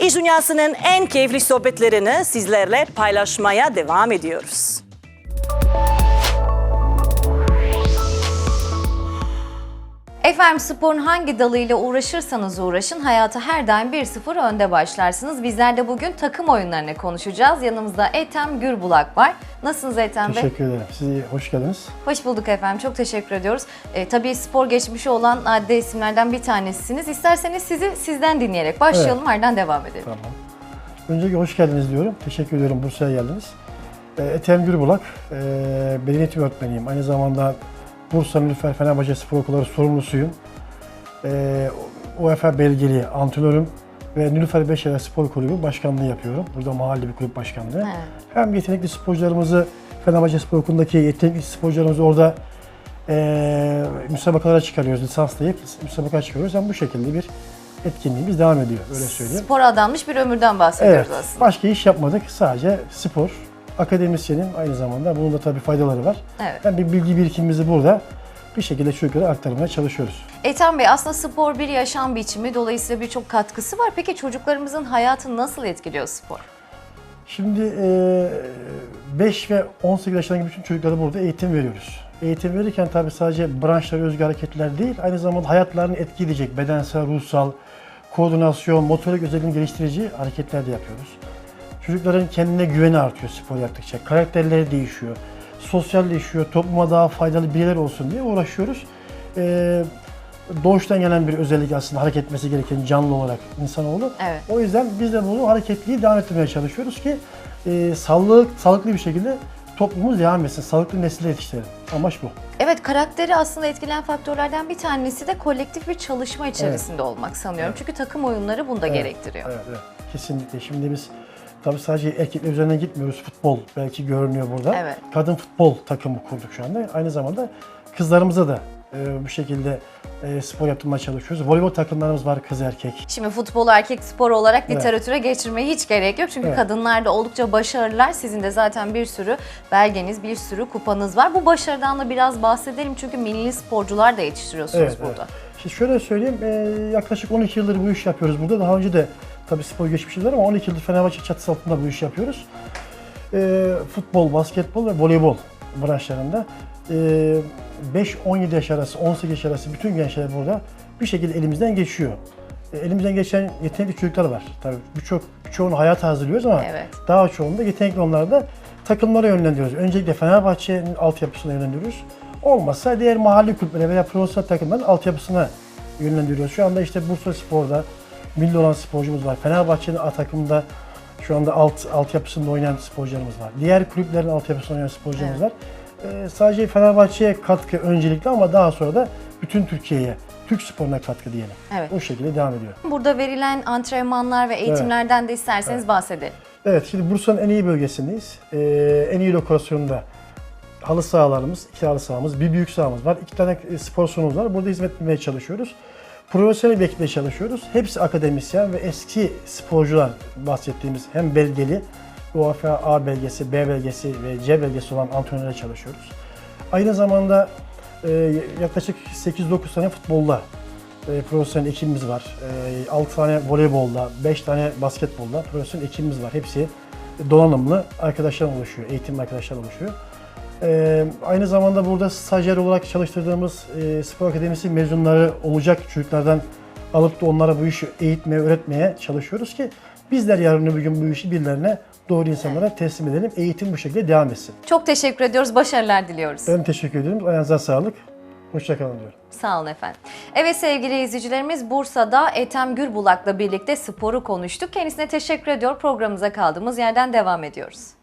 İş dünyasının en keyifli sohbetlerini sizlerle paylaşmaya devam ediyoruz. Efendim sporun hangi dalıyla uğraşırsanız uğraşın hayata her daim 1-0 önde başlarsınız. Bizler de bugün takım oyunlarını konuşacağız. Yanımızda Ethem Gürbulak var. Nasılsınız Ethem Bey? Teşekkür ederim. Siz hoş geldiniz. Hoş bulduk efendim. Çok teşekkür ediyoruz. E, tabii spor geçmişi olan adde isimlerden bir tanesisiniz. İsterseniz sizi sizden dinleyerek başlayalım. Ardından devam edelim. Tamam. Öncelikle hoş geldiniz diyorum. Teşekkür ediyorum Bursa'ya geldiniz. Ee, Ethem Gürbulak, e, beden eğitimi öğretmeniyim. Aynı zamanda Bursa Nilüfer Fenerbahçe Spor Okulları sorumlusuyum. E, UEFA belgeli antrenörüm ve Nilüfer Beşere Spor Kulübü başkanlığı yapıyorum. Burada mahalle bir kulüp başkanlığı. Evet. Hem yetenekli sporcularımızı Fenerbahçe Spor Okulu'ndaki yetenekli sporcularımızı orada e, müsabakalara çıkarıyoruz. Lisanslayıp müsabakalara çıkarıyoruz. Hem bu şekilde bir etkinliğimiz devam ediyor. Öyle söyleyeyim. Spor adanmış bir ömürden bahsediyoruz Evet. aslında. Başka iş yapmadık. Sadece spor. Akademisyenim aynı zamanda. Bunun da tabii faydaları var. Evet. Yani bir bilgi birikimimizi burada bir şekilde çocuklara aktarmaya çalışıyoruz. Ethem Bey aslında spor bir yaşam biçimi. Dolayısıyla birçok katkısı var. Peki çocuklarımızın hayatını nasıl etkiliyor spor? Şimdi e, 5 ve 18 yaşlarındaki bütün çocuklara burada eğitim veriyoruz. Eğitim verirken tabii sadece branşlara özgü hareketler değil, aynı zamanda hayatlarını etkileyecek bedensel, ruhsal, koordinasyon, motorik özelliğini geliştirici hareketler de yapıyoruz. Çocukların kendine güveni artıyor spor yaptıkça. Karakterleri değişiyor. Sosyalleşiyor. Topluma daha faydalı bireyler olsun diye uğraşıyoruz. Ee, doğuştan gelen bir özellik aslında hareket etmesi gereken canlı olarak insanoğlu. Evet. O yüzden biz de bunu hareketliği devam ettirmeye çalışıyoruz ki e, sağlık, sağlıklı bir şekilde toplumumuz devam etsin. Sağlıklı nesiller yetiştirelim. Amaç bu. Evet karakteri aslında etkileyen faktörlerden bir tanesi de kolektif bir çalışma içerisinde olmak sanıyorum. Çünkü takım oyunları bunu da gerektiriyor. Evet, evet. Kesinlikle. Şimdi biz tabii sadece erkekler üzerine gitmiyoruz. Futbol belki görünüyor burada. Evet. Kadın futbol takımı kurduk şu anda. Aynı zamanda kızlarımıza da e, bu şekilde e, spor yaptırmaya çalışıyoruz. Voleybol takımlarımız var kız erkek. Şimdi futbol erkek spor olarak Evet. literatüre geçirmeye hiç gerek yok. Çünkü Evet. kadınlar da oldukça başarılılar. Sizin de zaten bir sürü belgeniz, bir sürü kupanız var. Bu başarıdan da biraz bahsedelim. Çünkü milli sporcular da yetiştiriyorsunuz Evet, burada. evet. Şimdi şöyle söyleyeyim, e, yaklaşık 12 yıldır bu işi yapıyoruz burada. Daha önce de tabii spor var ama 12 yıldır Fenerbahçe çatısı altında bu işi yapıyoruz. E, futbol, basketbol ve voleybol branşlarında e, 5-17 yaş arası, 18 yaş arası bütün gençler burada bir şekilde elimizden geçiyor. E, elimizden geçen yetenekli çocuklar var. Tabii birçok birçoğunu hayata hazırlıyoruz ama Evet. daha çoğunda yetenekli onları da takımlara yönlendiriyoruz. Öncelikle Fenerbahçe'nin altyapısına yönlendiriyoruz. Olmazsa diğer mahalle kulüplerine veya profesyonel takımların altyapısına yönlendiriyoruz. Şu anda işte Bursa Spor'da milli olan sporcumuz var. Fenerbahçe'nin A takımında şu anda alt altyapısında oynayan sporcularımız var. Diğer kulüplerin altyapısında oynayan sporcularımız var. Ee, sadece Fenerbahçe'ye katkı öncelikli ama daha sonra da bütün Türkiye'ye, Türk sporuna katkı diyelim. Evet. O şekilde devam ediyor. Burada verilen antrenmanlar ve eğitimlerden de isterseniz bahsedelim. Evet, şimdi Bursa'nın en iyi bölgesindeyiz. Ee, en iyi lokasyonda halı sahalarımız, iki halı sahamız, bir büyük sahamız var. iki tane e, spor salonumuz var. Burada hizmet vermeye çalışıyoruz. Profesyonel bir ekiple çalışıyoruz. Hepsi akademisyen ve eski sporcular bahsettiğimiz hem belgeli, UEFA A belgesi, B belgesi ve C belgesi olan antrenörlerle çalışıyoruz. Aynı zamanda e, yaklaşık 8-9 tane futbolda e, profesyonel ekibimiz var. E, 6 tane voleybolda, 5 tane basketbolda profesyonel ekibimiz var. Hepsi donanımlı arkadaşlar oluşuyor, eğitimli arkadaşlar oluşuyor. E, aynı zamanda burada stajyer olarak çalıştırdığımız e, spor akademisi mezunları olacak çocuklardan alıp da onlara bu işi eğitmeye, öğretmeye çalışıyoruz ki bizler yarın öbür gün bu işi birilerine doğru insanlara teslim edelim. Eğitim bu şekilde devam etsin. Çok teşekkür ediyoruz. Başarılar diliyoruz. Ben teşekkür ederim. Ayağınıza sağlık. Hoşçakalın diyorum. Sağ olun efendim. Evet sevgili izleyicilerimiz Bursa'da Ethem Gürbulak'la birlikte sporu konuştuk. Kendisine teşekkür ediyor. Programımıza kaldığımız yerden devam ediyoruz.